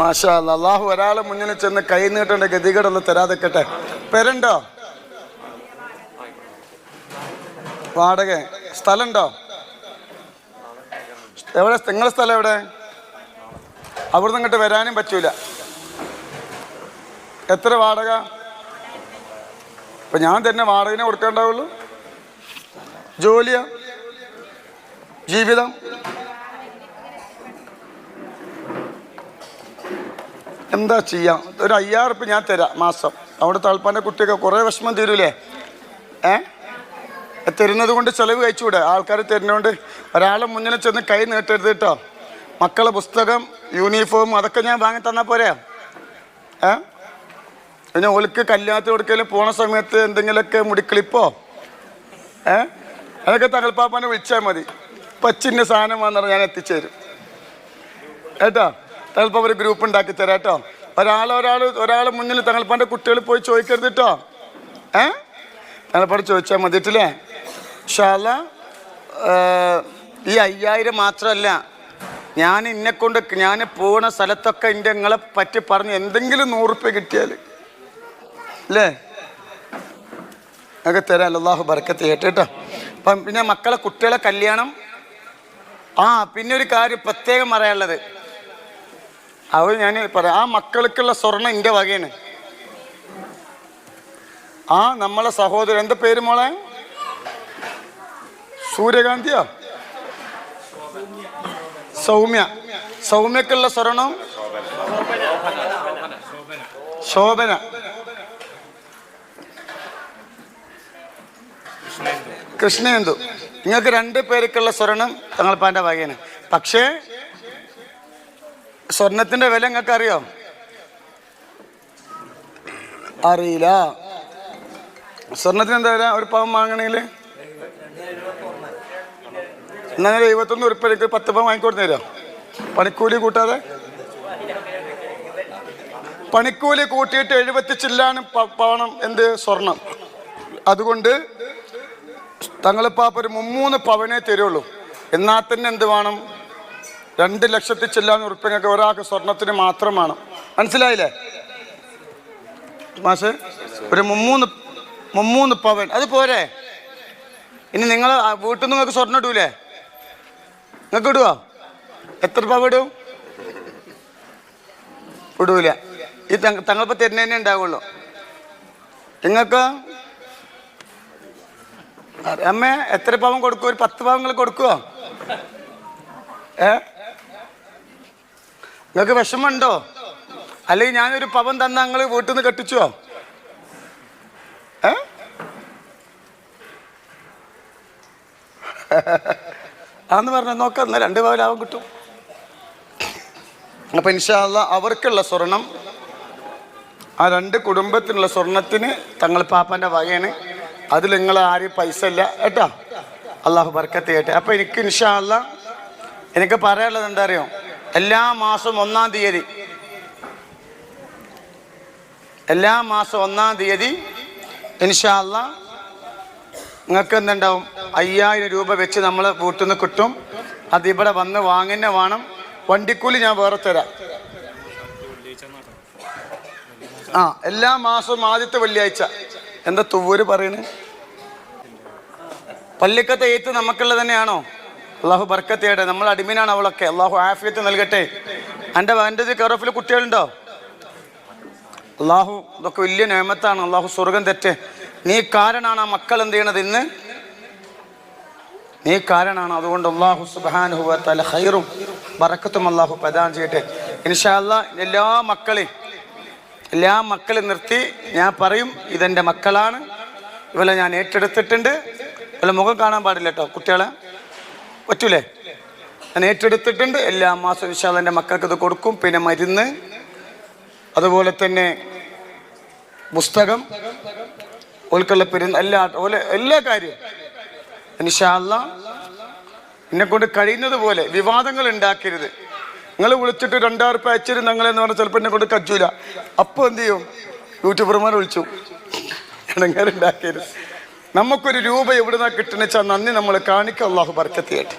മാഷാ. അള്ളാഹു ഒരാളെ മുന്നിൽ ചെന്ന് കൈ നീട്ടേണ്ട ഗതികേടൊന്ന് തരാതെക്കട്ടെ പേരുണ്ടോ? വാടക സ്ഥലമുണ്ടോ? എവിടെ നിങ്ങളെ സ്ഥലം എവിടെ? അവിടുന്ന് ഇങ്ങോട്ട് വരാനും പറ്റൂല. എത്ര വാടക? ഇപ്പൊ ഞാൻ തന്നെ വാടകനെ കൊടുക്കേണ്ടാവുള്ളൂ. ജോലിയോ? ജീവിതം? എന്താ ചെയ്യാം? ഒരു അയ്യായിരം ഉറുപ്പ്യ ഞാൻ തരാം മാസം. അവിടെ തളപ്പാന്റെ കുട്ടിയൊക്കെ കുറേ വിഷമം തീരൂലേ? ഏ? തരുന്നത് കൊണ്ട് ചിലവ് കഴിച്ചുകൂടെ ആൾക്കാർ തരുന്നതുകൊണ്ട് ഒരാളെ മുന്നിൽ ചെന്ന് കൈ നീട്ടരുത് കേട്ടോ. മക്കളെ പുസ്തകം യൂണിഫോം അതൊക്കെ ഞാൻ വാങ്ങി തന്നാൽ പോരെ? ഏ? പിന്നെ ഓൽക്ക് കല്യാണത്തിന് കൊടുക്കലും പോണ സമയത്ത് എന്തെങ്കിലുമൊക്കെ മുടിക്കളിപ്പോ? ഏ? അതൊക്കെ തകൽപ്പാപ്പാനെ വിളിച്ചാൽ മതി. പച്ചിന്റെ സാധനം വന്നാൽ ഞാൻ എത്തിച്ചേരും. കേട്ടോ? തകൽപ്പാപ്പ ഒരു ഗ്രൂപ്പ് ഉണ്ടാക്കി തരാം കേട്ടോ. ഒരാൾ ഒരാൾ ഒരാളെ മുന്നിൽ തകൽപ്പാന്റെ കുട്ടികൾ പോയി ചോദിക്കരുത് കേട്ടോ. ഏ? തകൽപ്പാട് ചോദിച്ചാൽ മതിട്ടില്ലേ ഷാല ഈ അയ്യായിരം മാത്രമല്ല ഞാൻ ഇന്നെ കൊണ്ട് ഞാൻ പോണ സ്ഥലത്തൊക്കെ എന്റെ നിങ്ങളെ പറ്റി പറഞ്ഞ് എന്തെങ്കിലും നൂറുപ്യ കിട്ടിയാൽ അല്ലേ ഒക്കെ തരാം അല്ലാഹു ബർക്കത്ത് ചെയ്യട്ടെ കേട്ടോ. അപ്പം പിന്നെ മക്കളെ കുട്ടികളെ കല്യാണം. ആ പിന്നെ ഒരു കാര്യം പ്രത്യേകം പറയാനുള്ളത്. അത് ഞാൻ പറയാം ആ മക്കൾക്കുള്ള സ്വർണം എന്റെ വകയാണ്. ആ നമ്മളെ സഹോദരൻ എന്താ പേര് മോളെ? സൂര്യകാന്തിയോ? സൗമ്യ. സൗമ്യക്കുള്ള സ്വർണം? ശോഭന. കൃഷ്ണേന്ദു. നിങ്ങൾക്ക് രണ്ട് പേർക്കുള്ള സ്വർണം തങ്ങൾപ്പാന്റെ വകയാണ്. പക്ഷേ സ്വർണത്തിന്റെ വില നിങ്ങൾക്ക് അറിയോ? അറിയില്ല. സ്വർണത്തിന് എന്താ വില? ഒരു പവൻ വാങ്ങണമെങ്കിൽ? എന്നാൽ എഴുപത്തൊന്ന് ഉറുപ്പ എനിക്ക് ഒരു പത്ത് പവൻ വാങ്ങിക്കൊടുത്തു തരാം പണിക്കൂലി കൂട്ടാതെ? പണിക്കൂലി കൂട്ടിയിട്ട് എഴുപത്തി ചില്ലാണ് പവണം എന്ത്? സ്വർണം. അതുകൊണ്ട് തങ്ങളിപ്പാപ്പ ഒരു മുമ്മൂന്ന് പവനേ തരുള്ളൂ. എന്നാൽ തന്നെ എന്ത് വേണം? രണ്ട് ലക്ഷത്തി ചില്ലാന്ന് ഉറുപ്പ്യങ്ങൾക്ക് ഒരാൾക്ക് സ്വർണത്തിന് മാത്രമാണ് മനസ്സിലായില്ലേ? മാഷ് ഒരു മുമ്മൂന്ന് മുമ്മൂന്ന് പവൻ. അത് പോരെ? ഇനി നിങ്ങൾ വീട്ടിൽ നിന്ന് നിങ്ങൾക്ക് സ്വർണം ഇടൂലേ? നിങ്ങൾക്ക് ഇടുവോ? എത്ര പവ ഇടും? ഇടൂല. ഈ തങ്ങ തങ്ങളിപ്പോൾ തരുന്നതന്നെ ഉണ്ടാവുള്ളൂ. നിങ്ങൾക്ക്? അമ്മ എത്ര പാവം കൊടുക്കും? ഒരു പത്ത് പാവങ്ങൾ കൊടുക്കുവോ? ഏ? നിങ്ങൾക്ക് വിഷമമുണ്ടോ? അല്ലെങ്കിൽ ഞാനൊരു പവൻ തന്ന നിങ്ങൾ വീട്ടിൽ നിന്ന് കെട്ടിച്ചോ? ഏ? ആന്ന് പറഞ്ഞ നോക്കാം എന്നാൽ രണ്ട് പവനാവും കിട്ടും. അപ്പൊ ഇൻഷാല്ല അവർക്കുള്ള സ്വർണം ആ രണ്ട് കുടുംബത്തിനുള്ള സ്വർണത്തിന് തങ്ങൾ പാപ്പന്റെ വകയാണ്. അതിൽ നിങ്ങൾ ആരും പൈസ ഇല്ല കേട്ടോ? അള്ളാഹു ബർക്കത്ത് ചെയ്യട്ടെ അപ്പൊ എനിക്ക് ഇൻഷാല്ല എനിക്ക് പറയാനുള്ളത് എന്താ അറിയോ? എല്ലാ മാസവും ഒന്നാം തീയതി. എല്ലാ മാസം ഒന്നാം തീയതി ഇൻഷാല്ല നിങ്ങൾക്ക് എന്തുണ്ടാവും? അയ്യായിരം രൂപ വെച്ച് നമ്മൾ വീട്ടിൽ നിന്ന് കിട്ടും. അത് ഇവിടെ വന്ന് വാങ്ങുന്നെ വേണം. വണ്ടിക്കൂലി ഞാൻ വേറെ തരാം. ആ എല്ലാ മാസവും ആദ്യത്തെ വെള്ളിയാഴ്ച. എന്താ തുവൂര് പറയണേ? പള്ളിക്കത്തെ എയ്ത്ത് നമുക്കുള്ളത് തന്നെയാണോ? അള്ളാഹു ബർക്കത്ത് ചെയ്യട്ടെ നമ്മൾ അടിമീനാണ് അവളൊക്കെ. അള്ളാഹു ആഫിയത്ത് നൽകട്ടെ. എന്റെ എന്റെ കെയറോഫിൽ കുട്ടികളുണ്ടോ? അള്ളാഹു ഇതൊക്കെ വലിയ നിയമത്താണ് അള്ളാഹു സ്വർഗം തെറ്റ്. നീ കാരണമാണ് ആ മക്കൾ എന്ത് ചെയ്യണത് ഇന്ന്? നീ കാരണമാണ് അതുകൊണ്ട് അള്ളാഹു സുബാനുഹുവ തല ഹൈറും ബറക്കത്തും അള്ളാഹു പ്രദാനം ചെയ്യട്ടെ. ഇൻഷാല്ല എല്ലാ മക്കളെയും എല്ലാ മക്കളെയും നിർത്തി ഞാൻ പറയും ഇതെന്റെ മക്കളാണ്. ഇവളെ ഞാൻ ഏറ്റെടുത്തിട്ടുണ്ട്. ഇവളെ മുഖം കാണാൻ പാടില്ല കേട്ടോ കുട്ടികളെ. പറ്റൂലേ? ഞാൻ ഏറ്റെടുത്തിട്ടുണ്ട്. എല്ലാ മാസവും വിശാൽ എന്റെ മക്കൾക്ക് ഇത് കൊടുക്കും. പിന്നെ മരുന്ന്. അതുപോലെ തന്നെ പുസ്തകം. ഓൽക്കുള്ള പെരുന്ന എല്ലാ ഓലെ എല്ലാ കാര്യവും. ഇൻഷാല്ല എന്നെ കൊണ്ട് കഴിയുന്നത് പോലെ വിവാദങ്ങൾ ഉണ്ടാക്കരുത്. നിങ്ങൾ വിളിച്ചിട്ട് രണ്ടായിരം റുപ്യ അയച്ചിരുന്ന നിങ്ങളെന്ന് പറഞ്ഞാൽ ചിലപ്പോൾ എന്നെ കൊണ്ട് കച്ചൂല അപ്പോൾ എന്ത് ചെയ്യും? യൂട്യൂബർമാർ വിളിച്ചു. ഇടങ്ങാറുണ്ടാക്കരുത്. നമുക്കൊരു രൂപ എവിടുന്നാ കിട്ടണെന്ന് വെച്ചാൽ നന്ദി നമ്മൾ കാണിക്കുക അള്ളാഹു ബർക്കത്ത് ചെയ്യട്ടെ